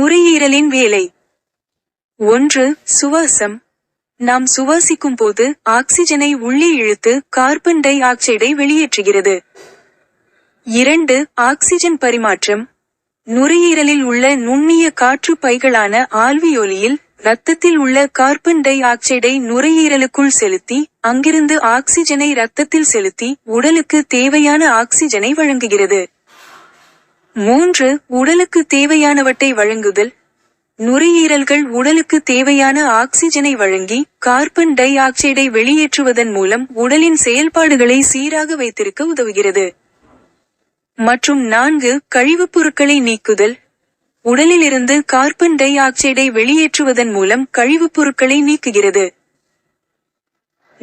நுரையீரலின் வேலை. ஒன்று சுவாசம். நாம் சுவாசிக்கும் போது ஆக்சிஜனை உள்ளே இழுத்து கார்பன் டை ஆக்சைடை வெளியேற்றுகிறது. இரண்டு ஆக்சிஜன் பரிமாற்றம். நுரையீரலில் உள்ள நுண்ணிய காற்று பைகளான ஆல்வியோலியில் இரத்தத்தில் உள்ள கார்பன் டை ஆக்சைடை நுரையீரலுக்குள் செலுத்தி அங்கிருந்து ஆக்சிஜனை இரத்தத்தில் செலுத்தி உடலுக்கு தேவையான ஆக்சிஜனை வழங்குகிறது. மூன்று உடலுக்கு தேவையானவற்றை வழங்குதல். நுரையீரல்கள் உடலுக்கு தேவையான ஆக்சிஜனை வழங்கி கார்பன் டை ஆக்சைடை வெளியேற்றுவதன் மூலம் உடலின் செயல்பாடுகளை சீராக வைத்திருக்க உதவுகிறது. மற்றும் நான்கு கழிவுப் பொருட்களை நீக்குதல். உடலிலிருந்து கார்பன் டை ஆக்சைடை வெளியேற்றுவதன் மூலம் கழிவுப் பொருட்களை நீக்குகிறது.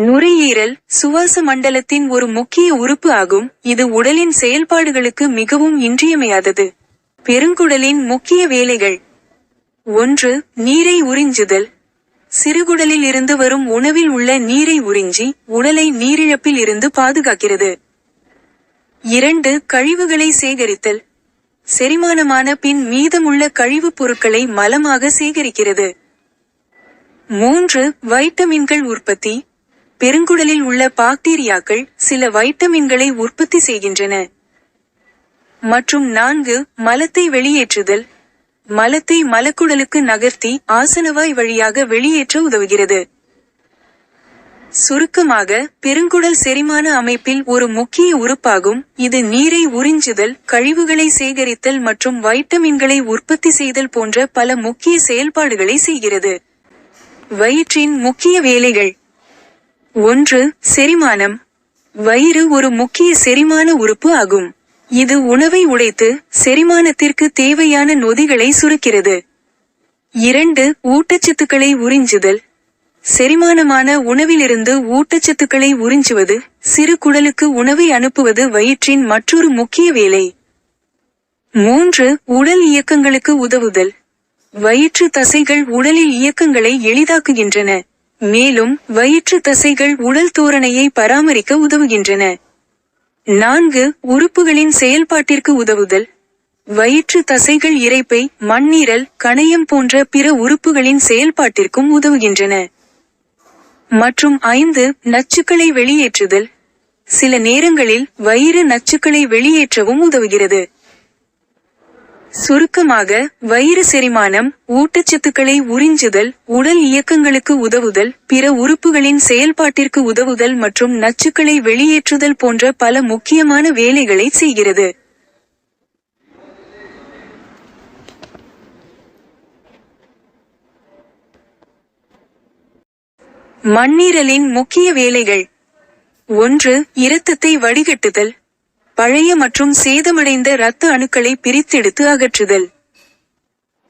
நுரையீரல் சுவாச மண்டலத்தின் ஒரு முக்கிய உறுப்பு ஆகும். இது உடலின் செயல்பாடுகளுக்கு மிகவும் இன்றியமையாதது. பெருங்குடலின் முக்கிய வேலைகள். ஒன்று நீரை உறிஞ்சுதல். சிறுகுடலில் இருந்து வரும் உணவில் உள்ள நீரை உறிஞ்சி உடலை நீரிழப்பில் இருந்து பாதுகாக்கிறது. இரண்டு கழிவுகளை சேகரித்தல். செரிமானமான பின் மீதமுள்ள கழிவுப் பொருட்களை மலமாக சேகரிக்கிறது. மூன்று வைட்டமின்கள் உற்பத்தி. பெருங்குடலில் உள்ள பாக்டீரியாக்கள் சில வைட்டமின்களை உற்பத்தி செய்கின்றன. மற்றும் நான்கு மலத்தை வெளியேற்றுதல். மலத்தை மலக்குடலுக்கு நகர்த்தி ஆசனவாய் வழியாக வெளியேற்ற உதவுகிறது. சுருக்கமாக பெருங்குடல் செரிமான அமைப்பில் ஒரு முக்கிய உறுப்பாகும். இது நீரை உறிஞ்சுதல் கழிவுகளை சேகரித்தல் மற்றும் வைட்டமின்களை உற்பத்தி செய்தல் போன்ற பல முக்கிய செயல்பாடுகளை செய்கிறது. வயிற்றின் முக்கிய வேலைகள். ஒன்று செரிமானம். வயிறு ஒரு முக்கிய செரிமான உறுப்பு ஆகும். இது உணவை உடைத்து செரிமானத்திற்கு தேவையான நொதிகளை சுருக்கிறது. இரண்டு ஊட்டச்சத்துக்களை உறிஞ்சுதல். செரிமானமான உணவிலிருந்து ஊட்டச்சத்துக்களை உறிஞ்சுவது சிறு குடலுக்கு உணவை அனுப்புவது வயிற்றின் மற்றொரு முக்கிய வேலை. மூன்று உடல் இயக்கங்களுக்கு உதவுதல். வயிற்று தசைகள் உடலில் இயக்கங்களை எளிதாக்குகின்றன. மேலும் வயிற்று தசைகள் உடல் தோரணையை பராமரிக்க உதவுகின்றன. நான்கு உறுப்புகளின் செயல்பாட்டிற்கு உதவுதல். வயிற்று தசைகள் இறைப்பை மண்ணீரல் கணையம் போன்ற பிற உறுப்புகளின் செயல்பாட்டிற்கும் உதவுகின்றன. மற்றும் ஐந்து நச்சுக்களை வெளியேற்றுதல். சில நேரங்களில் வயிறு நச்சுக்களை வெளியேற்றவும் உதவுகிறது. சுருக்கமாக வயிறு செரிமானம் ஊட்டச்சத்துக்களை உறிஞ்சுதல் உடல் இயக்கங்களுக்கு உதவுதல் பிற உறுப்புகளின் செயல்பாட்டிற்கு உதவுதல் மற்றும் நச்சுக்களை வெளியேற்றுதல் போன்ற பல முக்கியமான வேலைகளை செய்கிறது. மண்ணீரலின் முக்கிய வேலைகள். ஒன்று இரத்தத்தை வடிகட்டுதல். பழைய மற்றும் சேதமடைந்த இரத்த அணுக்களை பிரித்தெடுத்து அகற்றுதல்.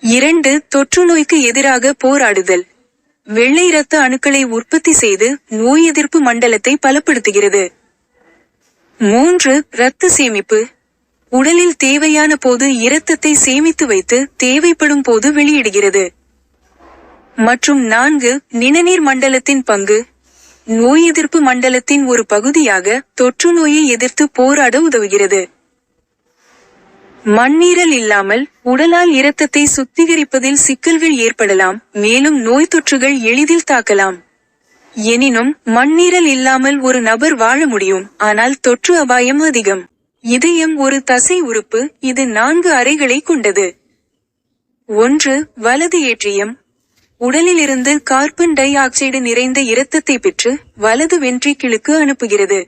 இரண்டு தொற்று நோய்க்கு எதிராக போராடுதல். வெள்ளை இரத்த அணுக்களை உற்பத்தி செய்து நோய் எதிர்ப்பு மண்டலத்தை பலப்படுத்துகிறது. மூன்று இரத்த சேமிப்பு. உடலில் தேவையான போது இரத்தத்தை சேமித்து வைத்து தேவைப்படும் போது வெளியிடுகிறது. மற்றும் நான்கு நிணநீர் மண்டலத்தின் பங்கு. நோய் எதிர்ப்பு மண்டலத்தின் ஒரு பகுதியாக தொற்று நோயை எதிர்த்து போராட உதவுகிறது. மண்ணீரல் இல்லாமல் உடலால் இரத்தத்தை சுத்திகரிப்பதில் சிக்கல்கள் ஏற்படலாம் மேலும் நோய் தொற்றுகள் எளிதில் தாக்கலாம். எனினும் மண்ணீரல் இல்லாமல் ஒரு நபர் வாழ முடியும் ஆனால் தொற்று அபாயம் அதிகம். இதயம் ஒரு தசை உறுப்பு இது நான்கு அறைகளை கொண்டது. ஒன்று வலது ஏற்றியம் உடலிலிருந்து கார்பன் டை ஆக்சைடு நிறைந்த இரத்தத்தை பெற்று வலது வென்ட்ரிக்கிளுக்கு அனுப்புகிறது.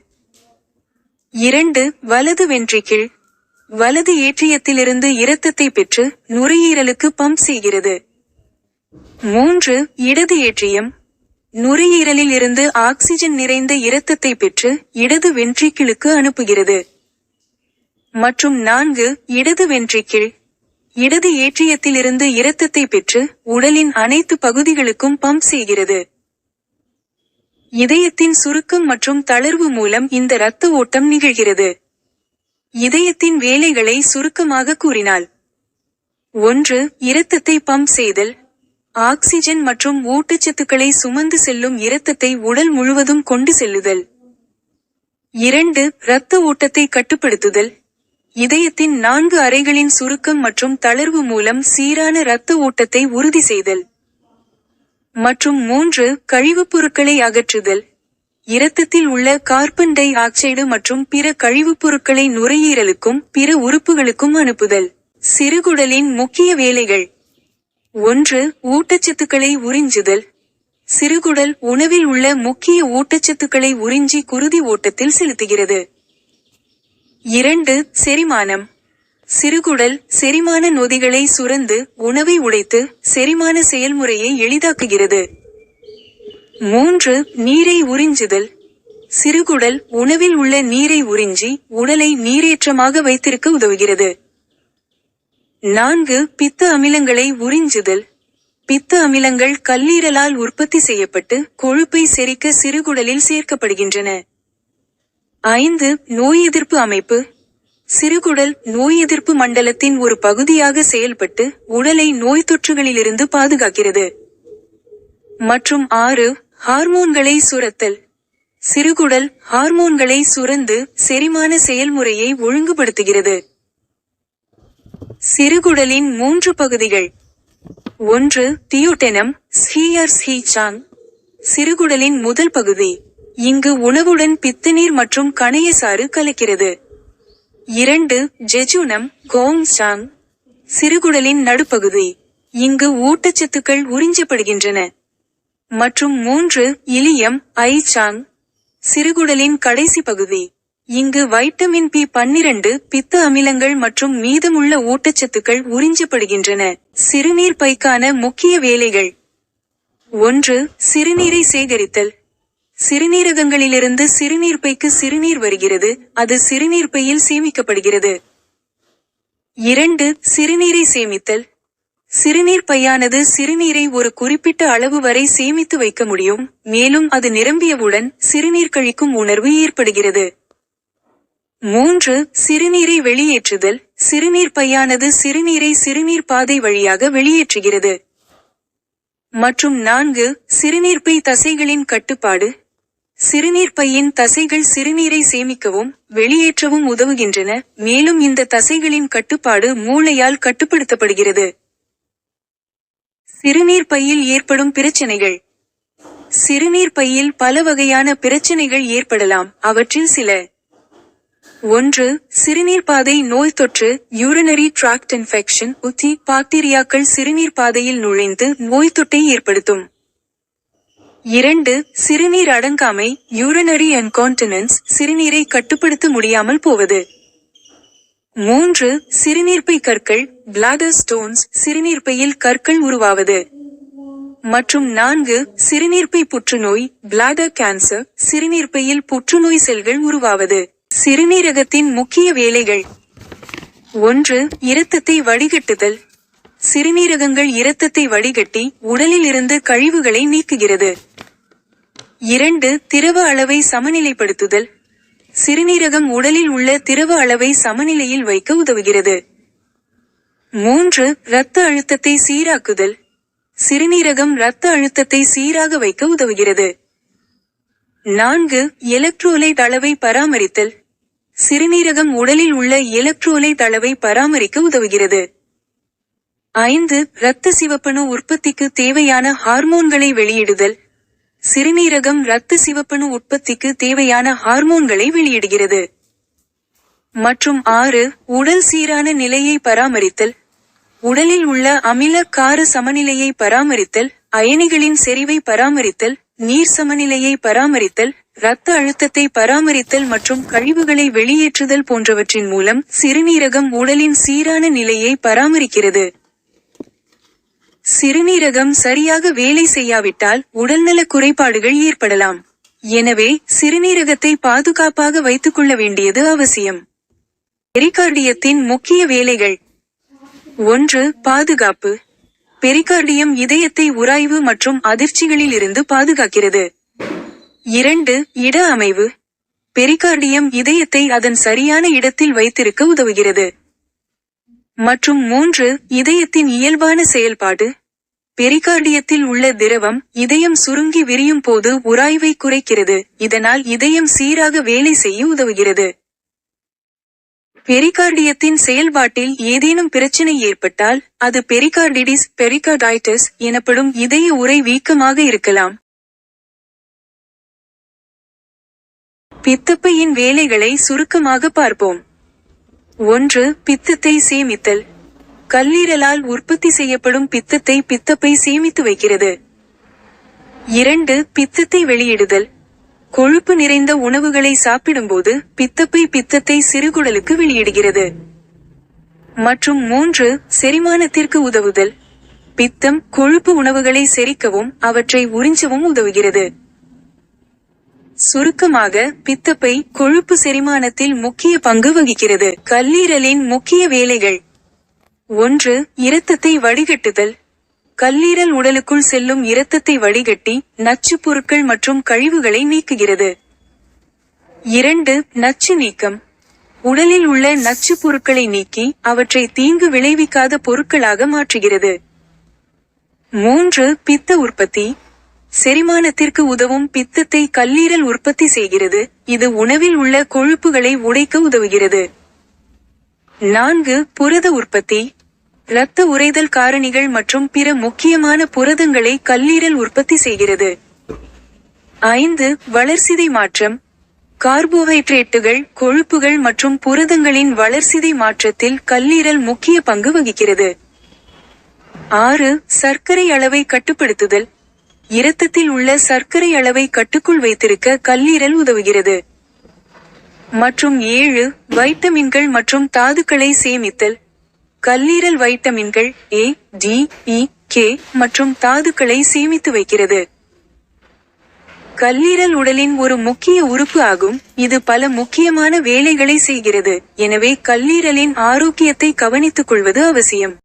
இரண்டு வலது வென்ட்ரிக்கிள் வலது ஏற்றியத்திலிருந்து இரத்தத்தை பெற்று நுரையீரலுக்கு பம்ப் செய்கிறது. மூன்று இடது ஏற்றியம். நுரையீரலில் இருந்து ஆக்சிஜன் நிறைந்த இரத்தத்தை பெற்று இடது வென்ட்ரிக்கிளுக்கு அனுப்புகிறது. மற்றும் நான்கு இடது வென்ட்ரிக்கிள் இடது ஏற்றியத்திலிருந்து இரத்தத்தை பெற்று உடலின் அனைத்து பகுதிகளுக்கும் பம்ப் செய்கிறது. இதயத்தின் சுருக்கம் மற்றும் தளர்வு மூலம் இந்த இரத்த ஓட்டம் நிகழ்கிறது. இதயத்தின் வேலைகளை சுருக்கமாக கூறினால் ஒன்று இரத்தத்தை பம்ப் செய்தல். ஆக்சிஜன் மற்றும் ஊட்டச்சத்துக்களை சுமந்து செல்லும் இரத்தத்தை உடல் முழுவதும் கொண்டு செல்லுதல். இரண்டு இரத்த ஓட்டத்தை கட்டுப்படுத்துதல். இதயத்தின் நான்கு அறைகளின் சுருக்கம் மற்றும் தளர்வு மூலம் சீரான இரத்த ஓட்டத்தை உறுதி செய்தல். மற்றும் மூன்று கழிவுப் பொருட்களை அகற்றுதல். இரத்தத்தில் உள்ள கார்பன் டை ஆக்சைடு மற்றும் பிற கழிவுப் பொருட்களை நுரையீரலுக்கும் பிற உறுப்புகளுக்கும் அனுப்புதல். சிறுகுடலின் முக்கிய வேலைகள். ஒன்று ஊட்டச்சத்துக்களை உறிஞ்சுதல். சிறுகுடல் உணவில் உள்ள முக்கிய ஊட்டச்சத்துக்களை உறிஞ்சி குருதி ஓட்டத்தில் செலுத்துகிறது. இரண்டு செரிமானம். சிறுகுடல் செரிமான நொதிகளை சுரந்து உணவை உடைத்து செரிமான செயல்முறையை எளிதாக்குகிறது. மூன்று நீரை உறிஞ்சுதல். சிறுகுடல் உணவில் உள்ள நீரை உறிஞ்சி உடலை நீரேற்றமாக வைத்திருக்க உதவுகிறது. நான்கு பித்த அமிலங்களை உறிஞ்சுதல். பித்த அமிலங்கள் கல்லீரலால் உற்பத்தி செய்யப்பட்டு கொழுப்பை செரிக்க சிறுகுடலில் சேர்க்கப்படுகின்றன. ஐந்து நோய் எதிர்ப்பு அமைப்பு. சிறுகுடல் நோய் எதிர்ப்பு மண்டலத்தின் ஒரு பகுதியாக செயல்பட்டு உடலை நோய் தொற்றுகளிலிருந்து பாதுகாக்கிறது. மற்றும் ஆறு ஹார்மோன்களை சுரத்தல். சிறுகுடல் ஹார்மோன்களை சுரந்து செரிமான செயல்முறையை ஒழுங்குபடுத்துகிறது. சிறுகுடலின் மூன்று பகுதிகள். ஒன்று தியோட்டெனம் ஹி சாங். சிறுகுடலின் முதல் பகுதி. இங்கு உணவுடன் பித்துநீர் மற்றும் கணையசாறு கலக்கிறது. இரண்டு ஜெஜுனம் கோங் சாங் சிறுகுடலின் நடுப்பகுதி. இங்கு ஊட்டச்சத்துக்கள் உறிஞ்சப்படுகின்றன. மற்றும் மூன்று இலியம் ஐ சாங் சிறுகுடலின் கடைசி பகுதி. இங்கு வைட்டமின் பி பன்னிரண்டு பித்த அமிலங்கள் மற்றும் மீதமுள்ள ஊட்டச்சத்துக்கள் உறிஞ்சப்படுகின்றன. சிறுநீர் பைக்கான முக்கிய வேலைகள். ஒன்று சிறுநீரை சேகரித்தல். சிறுநீரகங்களிலிருந்து சிறுநீர் பைக்கு சிறுநீர் வருகிறது. அது சிறுநீர் பையில் சேமிக்கப்படுகிறது. இரண்டு சிறுநீரை சேமித்தல். சிறுநீர் பையானது சிறுநீரை ஒரு குறிப்பிட்ட அளவு வரை சேமித்து வைக்க முடியும். மேலும் அது நிரம்பியவுடன் சிறுநீர் கழிக்கும் உணர்வு ஏற்படுகிறது. மூன்று சிறுநீரை வெளியேற்றுதல். சிறுநீர் பையானது சிறுநீரை சிறுநீர் பாதை வழியாக வெளியேற்றுகிறது. மற்றும் நான்கு சிறுநீர்ப்பை தசைகளின் கட்டுப்பாடு. சிறுநீர் பையின் தசைகள் சிறுநீரை சேமிக்கவும் வெளியேற்றவும் உதவுகின்றன. மேலும் இந்த தசைகளின் கட்டுப்பாடு மூளையால் கட்டுப்படுத்தப்படுகிறது. சிறுநீர் பையில் ஏற்படும் பிரச்சனைகள். சிறுநீர் பையில் பல வகையான பிரச்சனைகள் ஏற்படலாம். அவற்றில் சில. ஒன்று சிறுநீர் பாதை நோய் தொற்று யூரினரி டிராக்ட் இன்ஃபெக்ஷன் உத்தி பாக்டீரியாக்கள் சிறுநீர் பாதையில் நுழைந்து நோய் தொட்டை ஏற்படுத்தும். இரண்டு சிறுநீர் அடங்காமை யூரினரி அன்கான்டினன்ஸ் சிறுநீரை கட்டுப்படுத்த முடியாமல் போவது. மூன்று சிறுநீர்ப்பை கற்கள் பிளாடர் ஸ்டோன்ஸ் சிறுநீர்ப்பையில் கற்கள் உருவாவது. மற்றும் நான்கு சிறுநீர்ப்பை புற்றுநோய் பிளாடர் கேன்சர் சிறுநீர்ப்பையில் புற்றுநோய் செல்கள் உருவாவது. சிறுநீரகத்தின் முக்கிய வேலைகள். ஒன்று இரத்தத்தை வடிகட்டுதல். சிறுநீரகங்கள் இரத்தத்தை வடிகட்டி உடலில் இருந்து கழிவுகளை நீக்குகிறது. இரண்டு திரவ அளவை சமநிலைப்படுத்துதல். சிறுநீரகம் உடலில் உள்ள திரவ அளவை சமநிலையில் வைக்க உதவுகிறது. மூன்று இரத்த அழுத்தத்தை சீராக்குதல். சிறுநீரகம் இரத்த அழுத்தத்தை சீராக வைக்க உதவுகிறது. நான்கு எலக்ட்ரோலைட் அளவை பராமரித்தல். சிறுநீரகம் உடலில் உள்ள எலக்ட்ரோலைட் அளவை பராமரிக்க உதவுகிறது. ஐந்து இரத்த சிவப்பணு உற்பத்திக்கு தேவையான ஹார்மோன்களை வெளியிடுதல். சிறுநீரகம் இரத்த சிவப்பணு உற்பத்திக்கு தேவையான ஹார்மோன்களை வெளியிடுகிறது. மற்றும் ஆறு உடல் சீரான நிலையை பராமரித்தல். உடலில் உள்ள அமில கார சமநிலையை பராமரித்தல். அயனிகளின் செறிவை பராமரித்தல். நீர் சமநிலையை பராமரித்தல். இரத்த அழுத்தத்தை பராமரித்தல் மற்றும் கழிவுகளை வெளியேற்றுதல் போன்றவற்றின் மூலம் சிறுநீரகம் உடலின் சீரான நிலையை பராமரிக்கிறது. சிறுநீரகம் சரியாக வேலை செய்யாவிட்டால் உடல்நல குறைபாடுகள் ஏற்படலாம். எனவே சிறுநீரகத்தை பாதுகாப்பாக வைத்துக் கொள்ள வேண்டியது அவசியம். பெரிகார்டியத்தின் முக்கிய வேலைகள். ஒன்று பாதுகாப்பு. பெரிகார்டியம் இதயத்தை உராய்வு மற்றும் அதிர்ச்சிகளில் இருந்து பாதுகாக்கிறது. இரண்டு இட அமைவு. பெரிகார்டியம் இதயத்தை அதன் சரியான இடத்தில் வைத்திருக்க உதவுகிறது. மற்றும் மூன்று இதயத்தின் இயல்பான செயல்பாடு. பெரிகார்டியத்தில் உள்ள திரவம் இதயம் சுருங்கி விரியும் போது உராய்வை குறைக்கிறது. இதனால் இதயம் சீராக வேலை செய்ய உதவுகிறது. பெரிகார்டியத்தின் செயல்பாட்டில் ஏதேனும் பிரச்சனை ஏற்பட்டால் அது பெரிகார்டிடிஸ் பெரிகார்டைட்டிஸ் எனப்படும் இதய உரை வீக்கமாக இருக்கலாம். பித்தப்பையின் வேலைகளை சுருக்கமாக பார்ப்போம். ஒன்று பித்தத்தை சேமித்தல். கல்லீரலால் உற்பத்தி செய்யப்படும் பித்தத்தை பித்தப்பை சேமித்து வைக்கிறது. இரண்டு பித்தத்தை வெளியிடுதல். கொழுப்பு நிறைந்த உணவுகளை சாப்பிடும்போது பித்தப்பை பித்தத்தை சிறுகுடலுக்கு வெளியிடுகிறது. மற்றும் மூன்று செரிமானத்திற்கு உதவுதல். பித்தம் கொழுப்பு உணவுகளை செரிக்கவும் அவற்றை உறிஞ்சவும் உதவுகிறது. சுருக்கமாக பித்தப்பை கொழுப்பு செரிமானத்தில் முக்கிய பங்கு வகிக்கிறது. கல்லீரலின் முக்கிய வேலைகள். ஒன்று இரத்தத்தை வடிகட்டுதல். கல்லீரல் உடலுக்குள் செல்லும் இரத்தத்தை வடிகட்டி நச்சு பொருட்கள் மற்றும் கழிவுகளை நீக்குகிறது. இரண்டு நச்சு நீக்கம். உடலில் உள்ள நச்சு பொருட்களை நீக்கி அவற்றை தீங்கு விளைவிக்காத பொருட்களாக மாற்றுகிறது. மூன்று பித்த உற்பத்தி. செரிமானத்திற்கு உதவும் பித்தத்தை கல்லீரல் உற்பத்தி செய்கிறது. இது உணவில் உள்ள கொழுப்புகளை உடைக்க உதவுகிறது. நான்கு புரத உற்பத்தி. இரத்த உறைதல் காரணிகள் மற்றும் பிற முக்கியமான புரதங்களை கல்லீரல் உற்பத்தி செய்கிறது. ஐந்து வளர்சிதை மாற்றம். கார்போஹைட்ரேட்டுகள் கொழுப்புகள் மற்றும் புரதங்களின் வளர்சிதை மாற்றத்தில் கல்லீரல் முக்கிய பங்கு வகிக்கிறது. ஆறு சர்க்கரை அளவை கட்டுப்படுத்துதல். இரத்தத்தில் உள்ள சர்க்கரை அளவை கட்டுக்குள் வைத்திருக்க கல்லீரல் உதவுகிறது. மற்றும் ஏழு வைட்டமின்கள் மற்றும் தாதுக்களை சேமித்தல். கல்லீரல் வைட்டமின்கள் ஏ டி இ கே மற்றும் தாதுக்களை சேமித்து வைக்கிறது. கல்லீரல் உடலின் ஒரு முக்கிய உறுப்பு ஆகும். இது பல முக்கியமான வேலைகளை செய்கிறது. எனவே கல்லீரலின் ஆரோக்கியத்தை கவனித்துக் கொள்வது அவசியம்.